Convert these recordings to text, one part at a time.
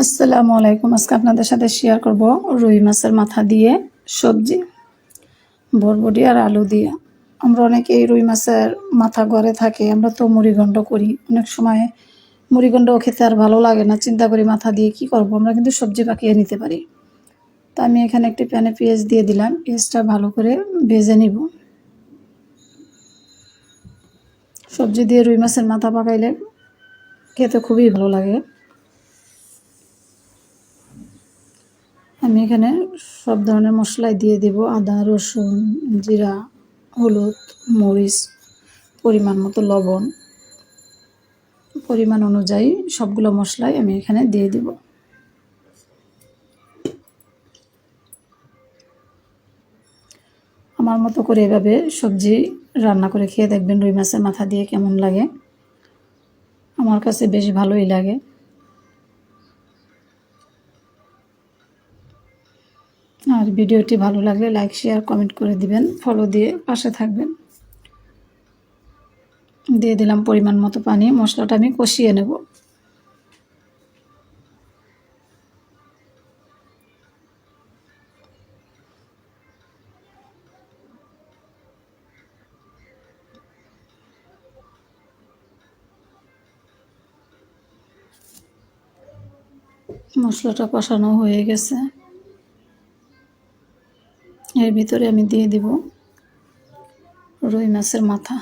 আসসালামু আলাইকুম। আজকে আপনাদের সাথে শেয়ার করব রুই মাছের মাথা দিয়ে সবজি, বরবটি আর আলু দিয়ে। আমরা অনেকেই রুই মাছের মাথা ঘরে থাকে, আমরা তো মুড়িঘণ্ড করি। অনেক সময় মুড়িঘণ্ডও খেতে আর ভালো লাগে না, চিন্তা করি মাথা দিয়ে কি করব, আমরা কিন্তু সবজি পাকিয়ে নিতে পারি। তো আমি এখানে একটি প্যানে পেঁয়াজ দিয়ে দিলাম, পেঁয়াজটা ভালো করে ভেজে নিব। সবজি দিয়ে রুই মাছের মাথা পাকাইলে খেতে খুবই ভালো লাগে। আমি এখানে সব ধরনের মশলাই দিয়ে দেব। আদা, রসুন, জিরা, হলুদ, মরিচ, পরিমাণ মতো লবণ। পরিমাণ অনুযায়ী সবগুলো মশলাই আমি এখানে দিয়ে দিব। আমার মতো করে এভাবে সবজি রান্না করে খেয়ে দেখবেন রুই মাছের মাথা দিয়ে কেমন লাগে। আমার কাছে বেশ ভালোই লাগে। ভিডিওটি ভালো লাগলে লাইক শেয়ার কমেন্ট করে দিবেন। ফলো দিয়ে পাশে থাকবেন। দিয়ে দিলাম পরিমাণ মতো পানি। মশলাটা আমি কষিয়ে নেব। মশলাটা কষানো হয়ে গেছে। এর ভিতরে আমি দিয়ে দিব রুই মাছের মাথা।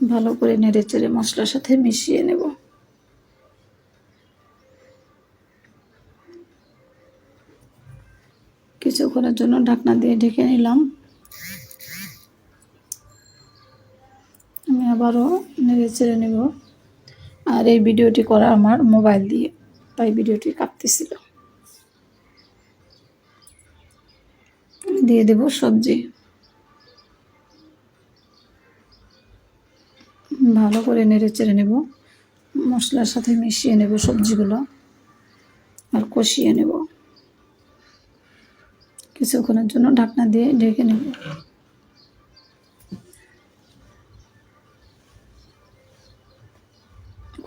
ভালো করে নেড়ে চেড়ে মশলার সাথে মিশিয়ে নেব। কিছুক্ষণের জন্য ঢাকনা দিয়ে ঢেকে নিলাম আমি আবারও নেড়ে চেড়ে নেব। আর এই ভিডিওটি করা আমার মোবাইল দিয়ে, তাই ভিডিওটি কাঁপতেছিল। দিয়ে দেব সবজি। ভালো করে নেড়ে চেড়ে নেব। মশলার সাথে মিশিয়ে নেব সবজিগুলো আর কষিয়ে নেব। কিছুক্ষণের জন্য ঢাকনা দিয়ে ঢেকে নেব।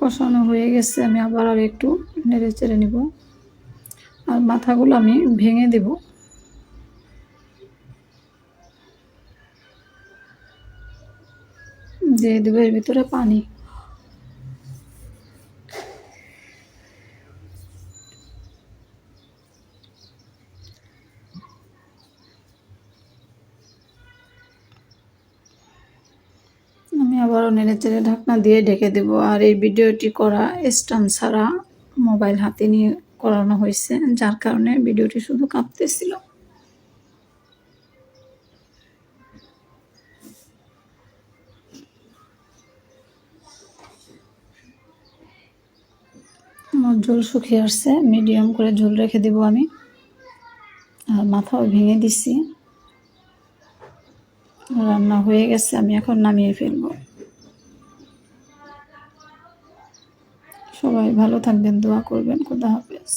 কষানো হয়ে গেছে, আমি আবার আর একটু নেড়ে চেড়ে নেব। আর মাথাগুলো আমি ভেঙে দেব। দিয়ে দেবো এর ভিতরে পানি আমি আবারও নেড়ে চেড়ে ঢাকনা দিয়ে ঢেকে দেব। আর এই ভিডিওটি করা স্টান ছাড়া মোবাইল হাতে নিয়ে করানো হয়েছে, যার কারণে ভিডিওটি শুধু কাঁপতেছিল। আমার ঝোল শুকিয়ে আসছে, মিডিয়াম করে ঝোল রেখে দেব আমি। আর মাথাও ভেঙে দিছি। রান্না হয়ে গেছে, আমি এখন নামিয়ে ফেলব। সবাই ভালো থাকবেন দোয়া করবেন খুদা হাফেজ।